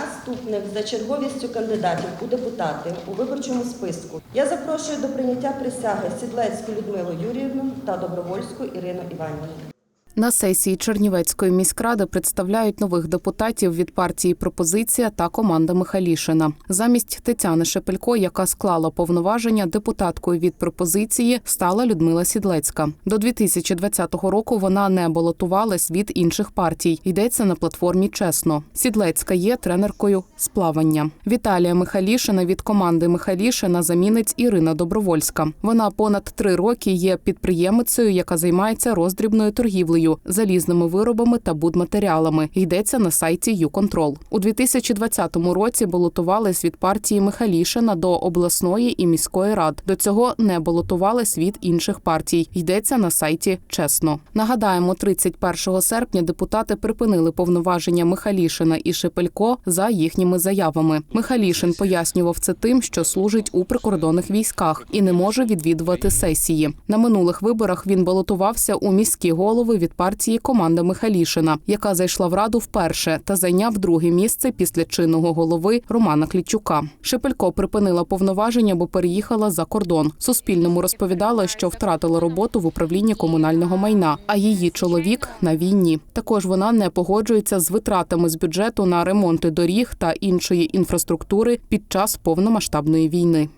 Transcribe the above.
Наступних за черговістю кандидатів у депутати у виборчому списку я запрошую до прийняття присяги Сідлецьку Людмилу Юріївну та Добровольську Ірину Іванівну. На сесії Чернівецької міськради представляють нових депутатів від партії Пропозиція та команда Михалішина. Замість Тетяни Шепелько, яка склала повноваження, депутаткою від пропозиції стала Людмила Сідлецька. До 2020 року вона не балотувалась від інших партій. Йдеться на платформі Чесно. Сідлецька є тренеркою з плавання. Віталія Михалішина від команди Михалішина замінить Ірина Добровольська. Вона понад три роки є підприємицею, яка займається роздрібною торгівлею, залізними виробами та будматеріалами. Йдеться на сайті «Юконтрол». У 2020 році балотувались від партії Михалішина до обласної і міської рад. До цього не балотувались від інших партій. Йдеться на сайті Чесно. Нагадаємо, 31 серпня депутати припинили повноваження Михалішина і Шепелько за їхніми заявами. Михалішин пояснював це тим, що служить у прикордонних військах і не може відвідувати сесії. На минулих виборах він балотувався у міські голови від партії команда Михалішина, яка зайшла в раду вперше та зайняв друге місце після чинного голови Романа Клічука. Шепелько припинила повноваження, бо переїхала за кордон. Суспільному розповідала, що втратила роботу в управлінні комунального майна, а її чоловік на війні. Також вона не погоджується з витратами з бюджету на ремонти доріг та іншої інфраструктури під час повномасштабної війни.